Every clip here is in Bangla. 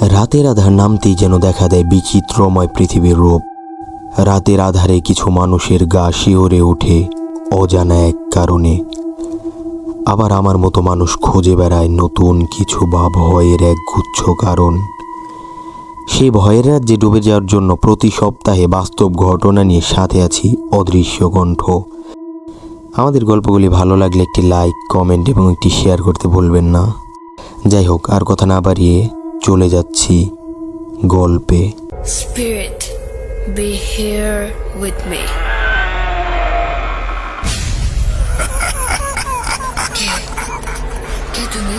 রাতের আধার নামতেই যেন দেখা দেয় বিচিত্রময় পৃথিবীর রূপ। রাতের আধারে কিছু মানুষের গা শিওরে ওঠে অজানা এক কারণে। আবার আমার মতো মানুষ খুঁজে বেড়ায় নতুন কিছু বা ভয়ের এক গুচ্ছ কারণ। সেই ভয়ের রাজ্যে ডুবে যাওয়ার জন্য প্রতি সপ্তাহে বাস্তব ঘটনা নিয়ে সাথে আছি অদৃশ্য কণ্ঠ। আমাদের গল্পগুলি ভালো লাগলে একটি লাইক, কমেন্ট এবং একটি শেয়ার করতে ভুলবেন না। যাই হোক, আর কথা না বাড়িয়ে চলে যাচ্ছি গল্পে। Spirit, be here with me. কে কে তুমি?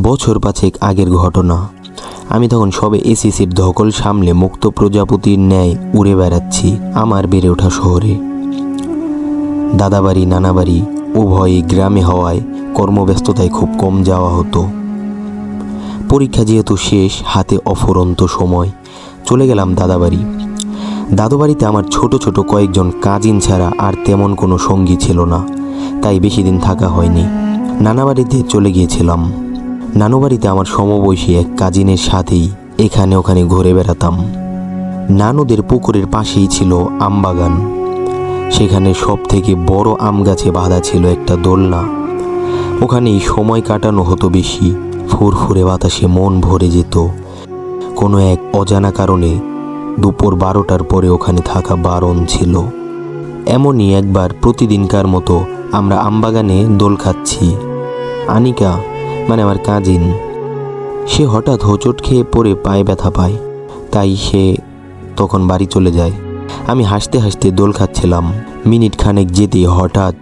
বছর পাঁচেক আগের ঘটনা। আমি তখন সবে এসিসির ধকল সামলে মুক্ত প্রজাপতির ন্যায় উড়ে বেড়াচ্ছি আমার বেড়ে ওঠা শহরে। দাদাবাড়ি, নানাবাড়ি উভয়ই গ্রামে হওয়ায় কর্মব্যস্ততায় খুব কম যাওয়া হতো। পরীক্ষা যেহেতু শেষ, হাতে অফুরন্ত সময়, চলে গেলাম দাদাবাড়ি। দাদুবাড়িতে আমার ছোট ছোট কয়েকজন কাজিন ছাড়া আর তেমন কোনো সঙ্গী ছিল না, তাই বেশি দিন থাকা হয়নি। নানা বাড়িতে চলে গিয়েছিলাম। নানু বাড়িতে আমার সমবয়সী এক কাজিনের সাথেই এখানে ওখানে ঘুরে বেড়াতাম। নানুদের পুকুরের পাশেই ছিল আমবাগান। সেখানে সব থেকে বড় আম গাছে বাঁধা ছিল একটা দোলনা। ওখানেই সময় কাটানো হতো বেশি। ফুরফুরে বাতাসে মন ভরে যেত। কোনো এক অজানা কারণে দুপুর বারোটার পরে ওখানে থাকা বারণ ছিল। এমনই একবার প্রতিদিনকার মতো আমরা আমবাগানে দোল খাচ্ছি। আনিকা মানে আমার কাজিন, সে হঠাৎ হোঁচট খেয়ে পড়ে পায়ে ব্যথা পায়। তাই সে তখন বাড়ি চলে যায়। আমি হাসতে হাসতে দোল খাচ্ছিলাম। মিনিট খানেক যেতে হঠাৎ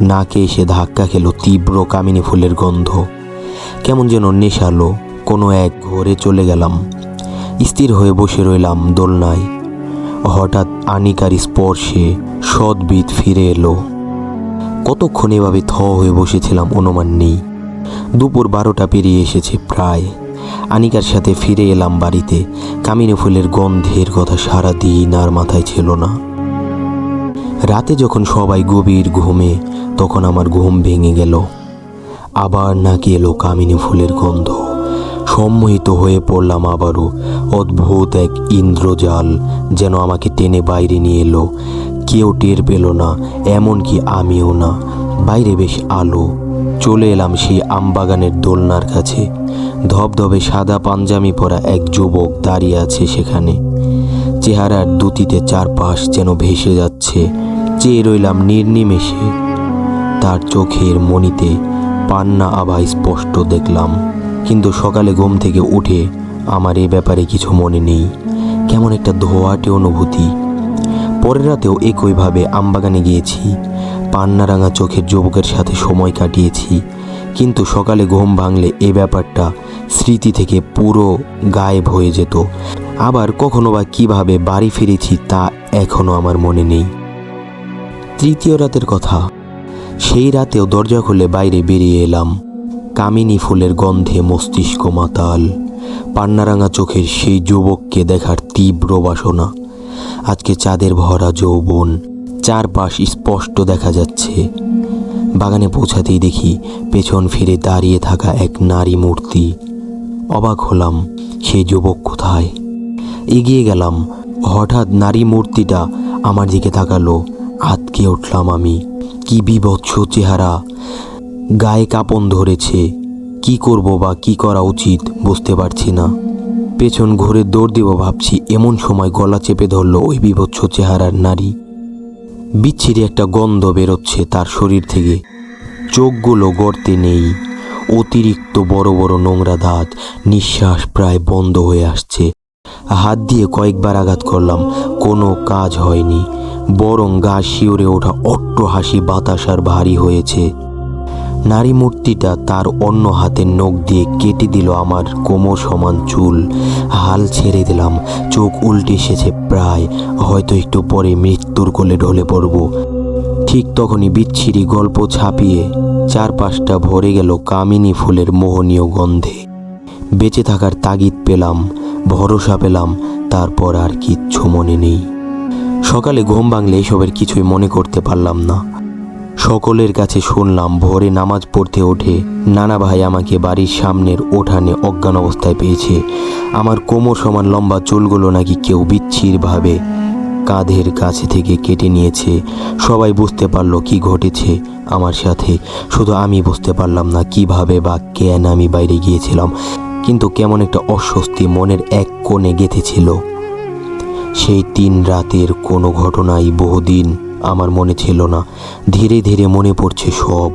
নাকে এসে ধাক্কা খেলো তীব্র কামিনী ফুলের গন্ধ। কেমন যেন নেশালো, কোনো এক ঘরে চলে গেলাম। স্থির হয়ে বসে রইলাম দোলনায়। হঠাৎ আনিকার স্পর্শে সদ্বিদ ফিরে এলো। কতক্ষণ এভাবে থ হয়ে বসেছিলাম অনুমান নেই। দুপুর বারোটা পেরিয়ে এসেছে প্রায়। আনিকার সাথে ফিরে এলাম বাড়িতে। কামিনী ফুলের গন্ধের কথা সারা দিন আর মাথায় ছিল না। রাতে যখন সবাই গভীর ঘুমে, তখন আমার ঘুম ভেঙে গেল। আবার নাকি এলো কামিনী ফুলের গন্ধ। সম্মোহিত হয়ে পড়লাম আবারও। অদ্ভুত এক ইন্দ্রজাল যেন আমাকে টেনে বাইরে নিয়ে এলো। কেউ টের পেল না, এমনকি আমিও না। বাইরে বেশ আলো। চলে এলাম সেই আমবাগানের দোলনার কাছে। ধবধবে সাদা পাঞ্জামি পরা এক যুবক দাঁড়িয়ে আছে সেখানে। চেহারার দুটিতে চারপাশ যেন ভেসে যাচ্ছে। চেয়ে রইলাম নির্নিমেষে। তার চোখের মনিতে পান্না আভা স্পষ্ট দেখলাম। কিন্তু সকালে ঘুম থেকে উঠে আমার এ ব্যাপারে কিছু মনে নেই। কেমন একটা ধোয়াটে অনুভূতি। পরের রাতেও একইভাবে আমবাগানে গিয়েছি। পান্নারাঙা চোখের যুবকের সাথে সময় কাটিয়েছি। কিন্তু সকালে ঘুম ভাঙলে এ ব্যাপারটা স্মৃতি থেকে পুরো গায়েব হয়ে যেত। আবার কখনো বা কীভাবে বাড়ি ফিরেছি তা এখনও আমার মনে নেই। তৃতীয় রাতের কথা। সেই রাতেও দরজা খুলে বাইরে বেরিয়ে এলাম। কামিনী ফুলের গন্ধে মস্তিষ্ক মাতাল। পান্নারাঙা চোখের সেই যুবককে দেখার তীব্র বাসনা। আজকে চাঁদের ভরা যৌবন। চারপাশ স্পষ্ট দেখা যাচ্ছে। বাগানে পৌঁছাতেই দেখি পেছন ফিরে দাঁড়িয়ে থাকা এক নারী মূর্তি। অবাক হলাম সেই যুবক কোথায়? এগিয়ে গেলাম, হঠাৎ নারী মূর্তিটা আমার দিকে তাকালো, আতকে উঠলাম আমি। কি বিভৎস চেহারা। গায়ে কাপন ধরেছে, কি করব বা কি করা উচিত বুঝতে পারছি না। পেছন ঘুরে দৌড় দেব ভাবছি, এমন সময় গলা চেপে ধরলো ওই বিভৎস চেহারার নারী। বিচ্ছিরি একটা গন্ধ বেরোচ্ছে তার শরীর থেকে। চোখগুলো গড়তে নেই। অতিরিক্ত বড় বড় নোংরা দাঁত নিঃশ্বাস প্রায় বন্ধ হয়ে আসছে। হাত দিয়ে কয়েকবার আঘাত করলাম, কোনো কাজ হয়নি। বরং গা শিওরে ওঠা অট্ট হাসি বাতাসার ভারী হয়েছে। নারী মূর্তিটা তার অন্য হাতের নখ দিয়ে কেটে দিল আমার কোমর সমান চুল। হাল ছেড়ে দিলাম। চোখ উল্টে এসেছে প্রায়। হয়তো একটু পরে মৃত্যুর কোলে ঢলে পড়ব। ঠিক তখনই বিচ্ছিরি গল্প ছাপিয়ে চারপাশটা ভরে গেল কামিনী ফুলের মোহনীয় গন্ধে। বেঁচে থাকার তাগিদ পেলাম, ভরসা পেলাম, তারপর আর কিচ্ছু মনে নেই। সকালে ঘুম ভাঙলে এসবের কিছুই মনে করতে পারলাম না। সকলের কাছে শুনলাম, ভোরে নামাজ পড়তে ওঠে। নানা ভাই আমাকে বাড়ির সামনের ওঠানে অজ্ঞান অবস্থায় পেয়েছে। আমার কোমর সমান লম্বা চুলগুলো নাকি কেউ বিচ্ছিরভাবে কাঁধের কাছে থেকে কেটে নিয়েছে। সবাই বুঝতে পারল কি ঘটেছে আমার সাথে। শুধু আমি বুঝতে পারলাম না কীভাবে বা কেন আমি বাইরে গিয়েছিলাম, কিন্তু কেমন একটা অস্বস্তি মনের এক কোণে গেঁথেছিল। সেই তিন রাতের কোনো ঘটনাই বহুদিন আমার মনে ছিল না। ধীরে ধীরে মনে পড়ছে সব।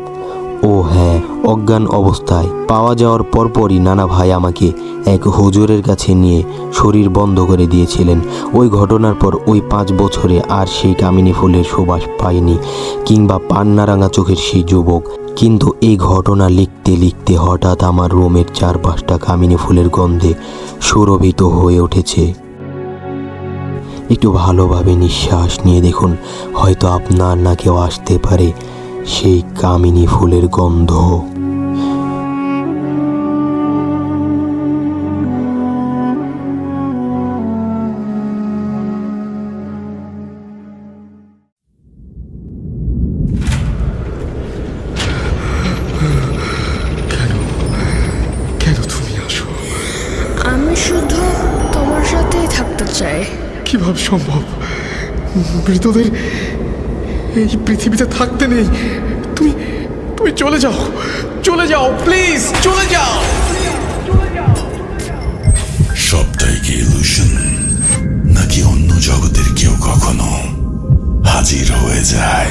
ও হ্যাঁ অজ্ঞান অবস্থায়। পাওয়া যাওয়ার পরপরই নানা ভাই আমাকে এক হুজুরের কাছে নিয়ে শরীর বন্ধ করে দিয়েছিলেন। ওই ঘটনার পর ওই পাঁচ বছরে আর সেই কামিনী ফুলের সুবাস পাইনি কিংবা পান্নারাঙা চোখের সেই যুবক। কিন্তু এই ঘটনা লিখতে লিখতে হঠাৎ আমার রুমের চারপাশটা কামিনী ফুলের গন্ধে সুরভিত হয়ে উঠেছে। একটু ভালোভাবে নিঃশ্বাস নিয়ে দেখুন, হয়তো আপনার না কেউ আসতে পারে। সেই কামিনী ফুলের গন্ধ। কীভাবে সম্ভব। মৃতদের এই পৃথিবীতে থাকতে নেই। তুমি তুমি চলে যাও। চলে যাও প্লিজ চলে যাও। সবটাই কি ইলুশন নাকি অন্য জগতের কেউ কখনো হাজির হয়ে যায়?